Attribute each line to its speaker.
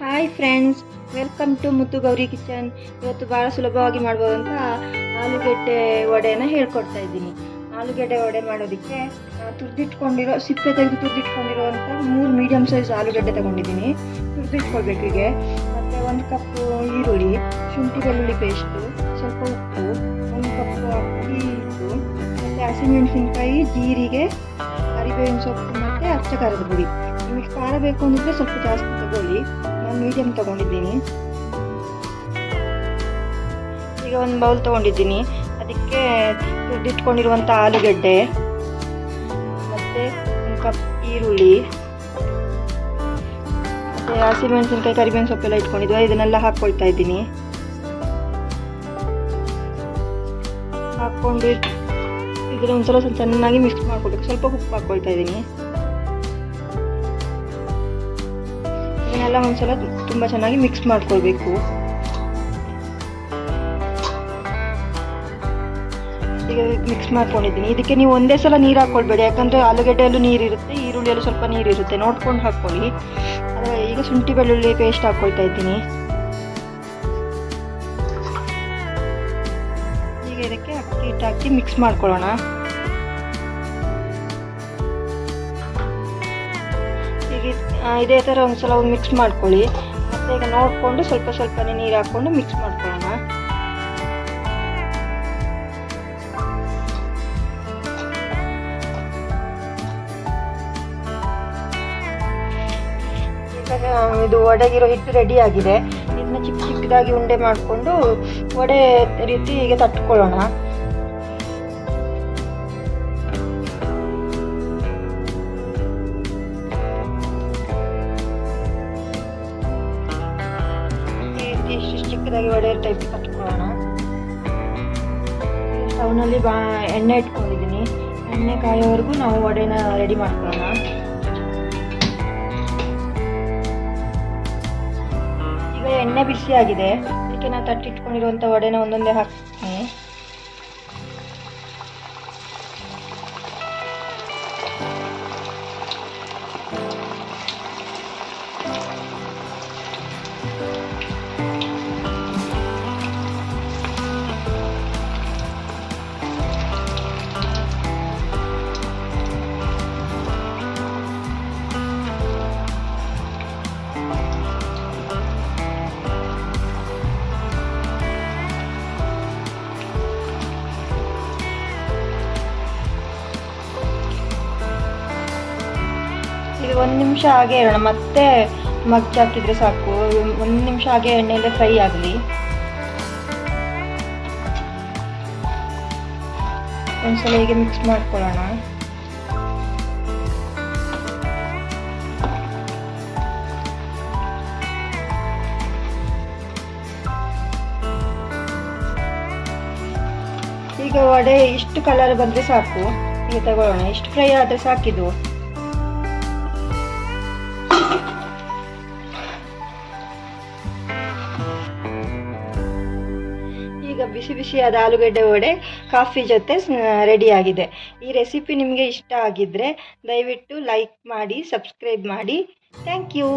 Speaker 1: Hi friends welcome to Muthu Gowri kitchen ಇವತ್ತು ಭಾಳ ಸುಲಭವಾಗಿ ಮಾಡ್ಬೋದಂತ ಆಲೂಗೆಡ್ಡೆ ವಡೆನ ಹೇಳ್ಕೊಡ್ತಾ ಇದ್ದೀನಿ. ಆಲೂಗೆಡ್ಡೆ ವಡೆ ಮಾಡೋದಕ್ಕೆ ತುರಿದಿಟ್ಕೊಂಡಿರೋ, ಸಿಪ್ಪೆ ತೆಗೆದು ತುರ್ದಿಟ್ಕೊಂಡಿರೋವಂಥ ಮೂರು ಮೀಡಿಯಮ್ ಸೈಜ್ ಆಲೂಗೆಡ್ಡೆ ತಗೊಂಡಿದ್ದೀನಿ. ತುರ್ದಿಟ್ಕೊಳ್ಬೇಕು ಹೀಗೆ. ಮತ್ತು ಒಂದು ಕಪ್ಪು ಈರುಳ್ಳಿ, ಶುಂಠಿ ಬೆಳ್ಳುಳ್ಳಿ ಪೇಸ್ಟು ಸ್ವಲ್ಪ ಉಪ್ಪು, ಒಂದು ಕಪ್ಪು ಅಕ್ಕಿ ಹಿಟ್ಟು ಮತ್ತು ಹಸಿಮೆಣಸಿನ್ಕಾಯಿ, ಜೀರಿಗೆ, ಕರಿಬೇವಿನ ಸೊಪ್ಪು, ಮತ್ತು ಅಚ್ಚ ಖಾರದ ಪುಡಿ. ನಿಮಗೆ ಖಾರ ಬೇಕು ಅಂದರೆ ಸ್ವಲ್ಪ ಜಾಸ್ತಿ ತಗೊಳ್ಳಿ. ಮೀಡಿಯಮ್ ತಗೊಂಡಿದ್ದೀನಿ. ಈಗ ಒಂದು ಬೌಲ್ ತಗೊಂಡಿದ್ದೀನಿ. ಅದಕ್ಕೆ ತುಡ್ಡಿಟ್ಕೊಂಡಿರುವಂಥ ಆಲೂಗಡ್ಡೆ, ಮತ್ತು ಒಂದು ಕಪ್ ಈರುಳ್ಳಿ, ಮತ್ತು ಹಸಿಮೆಣಸಿನ್ಕಾಯಿ ಕರಿಬೇವಿನ ಸೊಪ್ಪೆಲ್ಲ ಇಟ್ಕೊಂಡಿದ್ವಿ. ಇದನ್ನೆಲ್ಲ ಹಾಕ್ಕೊಳ್ತಾ ಇದ್ದೀನಿ. ಹಾಕ್ಕೊಂಡು ಇದನ್ನ ಒಂದ್ಸಲ ಸ್ವಲ್ಪ ಚೆನ್ನಾಗಿ ಮಿಕ್ಸ್ ಮಾಡ್ಕೊಬೇಕು ಸ್ವಲ್ಪ ಉಪ್ಪು ಹಾಕ್ಕೊಳ್ತಾ ಇದ್ದೀನಿ. ಇದನ್ನೆಲ್ಲ ಒಂದ್ಸಲ ತುಂಬ ಚೆನ್ನಾಗಿ ಮಿಕ್ಸ್ ಮಾಡ್ಕೊಳ್ಬೇಕು. ಈಗ ಮಿಕ್ಸ್ ಮಾಡ್ಕೊಂಡಿದ್ದೀನಿ. ಇದಕ್ಕೆ ನೀವು ಒಂದೇ ಸಲ ನೀರು ಹಾಕ್ಕೊಳ್ಬೇಡಿ ಯಾಕಂದರೆ ಆಲೂಗಡ್ಡೆಯಲ್ಲೂ ನೀರಿರುತ್ತೆ ಈರುಳ್ಳಿಯಲ್ಲೂ ಸ್ವಲ್ಪ ನೀರಿರುತ್ತೆ ನೋಡ್ಕೊಂಡು ಹಾಕ್ಕೊಳ್ಳಿ. ಈಗ ಶುಂಠಿ ಬೆಳ್ಳುಳ್ಳಿ ಪೇಸ್ಟ್ ಹಾಕ್ಕೊಳ್ತಾ ಇದ್ದೀನಿ. ಈಗ ಇದಕ್ಕೆ ಅಕ್ಕಿ ಹಿಟ್ಟು ಹಾಕಿ ಮಿಕ್ಸ್ ಮಾಡ್ಕೊಳ್ಳೋಣ. ಇದ್- ಥರ ಒಂದ್ಸಲ ಮಿಕ್ಸ್ ಮಾಡ್ಕೊಳ್ಳಿ. ಮತ್ತು ಈಗ ನೋಡಿಕೊಂಡು ಸ್ವಲ್ಪ ಸ್ವಲ್ಪನೇ ನೀರು ಹಾಕ್ಕೊಂಡು ಮಿಕ್ಸ್ ಮಾಡ್ಕೊಳ್ಳೋಣ. ಇದು ಒಡೆಗಿರೋ ಹಿಟ್ಟು ರೆಡಿ ಆಗಿದೆ. ಇದನ್ನ ಚಿಕ್ಕ ಚಿಕ್ಕದಾಗಿ ಉಂಡೆ ಮಾಡಿಕೊಂಡು ವಡೆ ರೀತಿ ಈಗ ತಟ್ಕೊಳ್ಳೋಣ. ಚಿಕ್ಕದಾಗಿ ವಡೆ ಟೈಪ್ ಕಟ್ಕೊಳ್ಳೋಣ ಸ್ಟವ್ನಲ್ಲಿ ಬಾ, ಎಣ್ಣೆ ಇಟ್ಕೊಂಡಿದ್ದೀನಿ. ಎಣ್ಣೆ ಕಾಯೋವರೆಗೂ ನಾವು ವಡೆನ ರೆಡಿ ಮಾಡ್ಕೊಳ್ಳೋಣ. ಈಗ ಎಣ್ಣೆ ಬಿಸಿ ಆಗಿದೆ. ಅದಕ್ಕೆ ನಾನು ತಟ್ಟಿಟ್ಕೊಂಡಿರುವಂಥ ವಡೆನ ಒಂದೊಂದೇ ಹಾಕ್ತೀನಿ. ಒಂದು ನಿಮಿಷ ಹಾಗೆ ಇರೋಣ ಮತ್ತೆ ಮಗ್ಚ್ ಹಾಕಿದ್ರೆ ಸಾಕು. ಒಂದು ನಿಮಿಷ ಹಾಗೆ ಎಣ್ಣೆಯಲ್ಲೇ ಫ್ರೈ ಆಗಲಿ. ಒಂದ್ಸಲ ಹೀಗೆ ಮಿಕ್ಸ್ ಮಾಡ್ಕೊಳ್ಳೋಣ. ಈಗ ವಡೆ ಇಷ್ಟು ಕಲರ್ ಬಂದರೆ ಸಾಕು. ಈಗ ತಗೊಳ್ಳೋಣ. ಇಷ್ಟು ಫ್ರೈ ಆದರೆ ಸಾಕಿದು ಬಿಸಿ ಬಿಸಿಯಾದ ಆಲೂಗಡ್ಡೆ ವಡೆ, ಕಾಫಿ ಜೊತೆ ರೆಡಿಯಾಗಿದೆ. ಈ ರೆಸಿಪಿ ನಿಮಗೆ ಇಷ್ಟ ಆಗಿದ್ದರೆ ದಯವಿಟ್ಟು ಲೈಕ್ ಮಾಡಿ, ಸಬ್ಸ್ಕ್ರೈಬ್ ಮಾಡಿ. Thank you.